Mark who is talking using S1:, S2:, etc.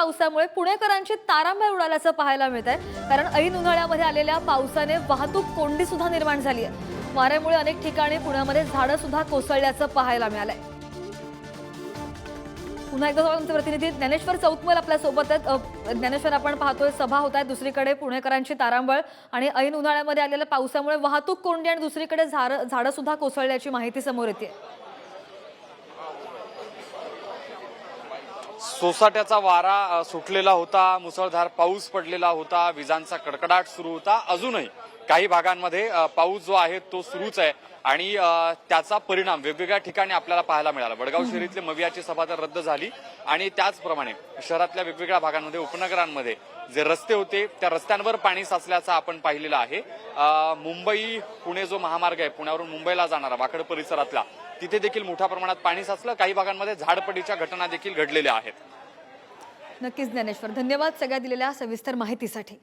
S1: पावसामुळे पुणेकरांची तारांबळ उडाल्याचं पाहायला मिळत आहे कारण ऐन उन्हाळ्यामध्ये आलेल्या पावसाने वाहतूक कोंडी सुद्धा निर्माण झाली आहे. वाऱ्यामुळे अनेक ठिकाणी पुण्यामध्ये झाडं सुद्धा कोसळल्याचं पाहायला मिळालंय. पुन्हा एकदा आमचे प्रतिनिधी. ज्ञानेश्वर चौतमल आपल्यासोबत आहेत ज्ञानेश्वर आपण पाहतोय सभा होत आहे. दुसरीकडे पुणेकरांची तारांबळ आणि ऐन उन्हाळ्यामध्ये आलेल्या पावसामुळे वाहतूक कोंडी आणि दुसरीकडे झाडं झाडं सुद्धा कोसळल्याची माहिती समोर येते.
S2: सोसाट्याचा वारा सुटलेला होता मुसळधार पाऊस पडलेला होता विजांचा कडकडाट सुरू होता. अजूनही काही भागांमध्ये पाऊस जो आहे तो सुरूच आहे. आणि त्याचा परिणाम वेगवेगळ्या ठिकाणी आपल्याला पाहायला मिळाला. वडगाव शहरीतली मवियाची सभा तर रद्द झाली आणि त्याचप्रमाणे शहरातल्या वेगवेगळ्या भागांमध्ये उपनगरांमध्ये जे रस्ते होते त्या रस्त्यांवर पाणी साचल्याचं आपण पाहिलेलं आहे. मुंबई पुणे जो महामार्ग आहे पुण्यावरून मुंबईला जाणारा वाकड परिसरातला तिथे देखील मोठ्या प्रमाणात पाणी साचलं. काही भागांमध्ये झाडपडीच्या घटना देखील घडलेल्या आहेत.
S1: नक्कीच ज्ञानेश्वर धन्यवाद सगळ्या दिलेल्या सविस्तर माहितीसाठी.